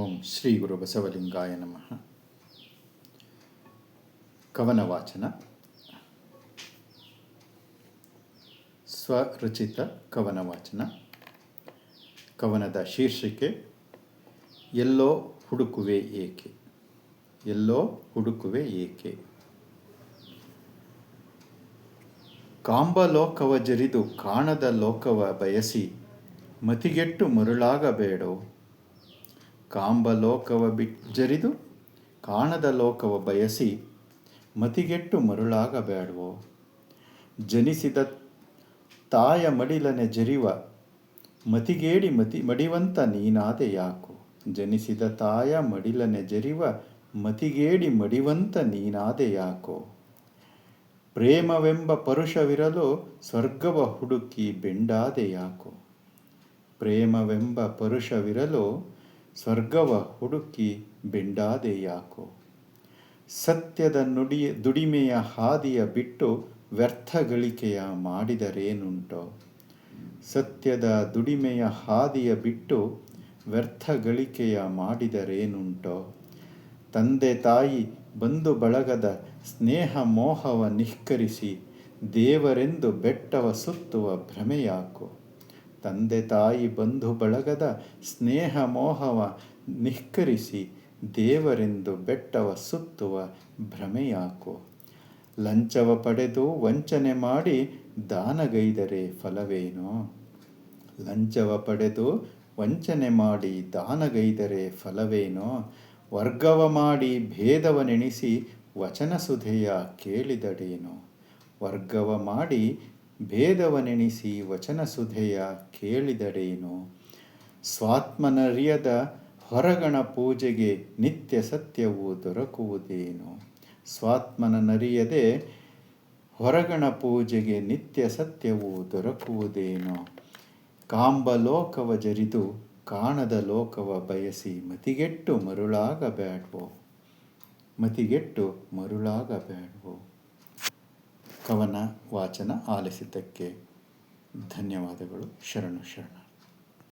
ಓಂ ಶ್ರೀ ಗುರು ಬಸವಲಿಂಗಾಯ ನಮಃ. ಕವನ ವಾಚನ ಸ್ವರಚಿತ ಕವನ ವಾಚನ ಕವನದ ಶೀರ್ಷಿಕೆ, ಎಲ್ಲೋ ಹುಡುಕುವೆ ಏಕೆ? ಎಲ್ಲೋ ಹುಡುಕುವೆ ಏಕೆ? ಕಾಂಬಲೋಕವ ಜರಿದು ಕಾಣದ ಲೋಕವ ಬಯಸಿ ಮತಿಗೆಟ್ಟು ಮರುಳಾಗಬೇಡೋ? ಕಾಂಬಲೋಕವ ಬಿಜ್ಜರಿದು, ಕಾಣದ ಲೋಕವ ಬಯಸಿ ಮತಿಗೆಟ್ಟು ಮರುಳಾಗಬೇಡವೋ ಜನಿಸಿದ ತಾಯ ಮಡಿಲನೆ ಜರಿವ, ಮತಿಗೇಡಿ ಮತಿ ಮಡಿವಂತ ನೀನಾದೆ ಯಾಕೋ? ಜನಿಸಿದ ತಾಯ ಮಡಿಲನೆ ಜರಿವ, ಮತಿಗೇಡಿ ಮಡಿವಂತ ನೀನಾದೆ ಯಾಕೋ? ಪ್ರೇಮವೆಂಬ ಪರುಷವಿರಲು, ಸ್ವರ್ಗವ ಹುಡುಕಿ ಬೆಂಡಾದೆ ಯಾಕೋ? ಪ್ರೇಮವೆಂಬ ಪರುಷವಿರಲು ಸ್ವರ್ಗವ ಹುಡುಕಿ ಬೆಂಡಾದೆ ಯಾಕೋ ಸತ್ಯದ ನುಡಿ ದುಡಿಮೆಯ ಹಾದಿಯ ಬಿಟ್ಟು ವ್ಯರ್ಥ ಗಳಿಕೆಯ ಮಾಡಿದರೇನುಂಟೋ. ಸತ್ಯದ ದುಡಿಮೆಯ ಹಾದಿಯ ಬಿಟ್ಟು ವ್ಯರ್ಥ ಗಳಿಕೆಯ ಮಾಡಿದರೇನುಂಟೋ. ತಂದೆ ತಾಯಿ ಬಂಧು ಬಳಗದ ಸ್ನೇಹ ಮೋಹವ ನಿಷ್ಕರಿಸಿ ದೇವರೆಂದು ಬೆಟ್ಟವ ಸುತ್ತುವ ಭ್ರಮೆಯಾಕೋ. ತಂದೆ ತಾಯಿ ಬಂಧು ಬಳಗದ ಸ್ನೇಹ ಮೋಹವ ನಿಹ್ಕರಿಸಿ ದೇವರೆಂದು ಬೆಟ್ಟವ ಸುತ್ತುವ ಭ್ರಮೆಯಾಕೋ. ಲಂಚವ ಪಡೆದು ವಂಚನೆ ಮಾಡಿ ದಾನಗೈದರೆ ಫಲವೇನೋ? ಲಂಚವ ಪಡೆದು ವಂಚನೆ ಮಾಡಿ ದಾನಗೈದರೆ ಫಲವೇನೋ? ವರ್ಗವ ಮಾಡಿ ಭೇದವನೆಣಿಸಿ ವಚನ ಸುಧೆಯ ಕೇಳಿದಡೇನೋ? ವರ್ಗವ ಮಾಡಿ ಭೇದವನೆಣಿಸಿ ವಚನ ಸುಧೆಯ ಕೇಳಿದರೇನು? ಸ್ವಾತ್ಮನರಿಯದ ಹೊರಗಣ ಪೂಜೆಗೆ ನಿತ್ಯ ಸತ್ಯವು ದೊರಕುವುದೇನು? ಸ್ವಾತ್ಮನ ನರಿಯದೆ ಹೊರಗಣ ಪೂಜೆಗೆ ನಿತ್ಯ ಸತ್ಯವು ದೊರಕುವುದೇನು? ಕಾಂಬಲೋಕವ ಜರಿದು ಕಾಣದ ಲೋಕವ ಬಯಸಿ ಮತಿಗೆಟ್ಟು ಮರುಳಾಗಬೇಡ್ವೋ ಮತಿಗೆಟ್ಟು ಮರುಳಾಗಬೇಡ್ವೋ ಕವನ ವಾಚನ ಆಲಿಸಿದ್ದಕ್ಕೆ ಧನ್ಯವಾದಗಳು. ಶರಣು ಶರಣ.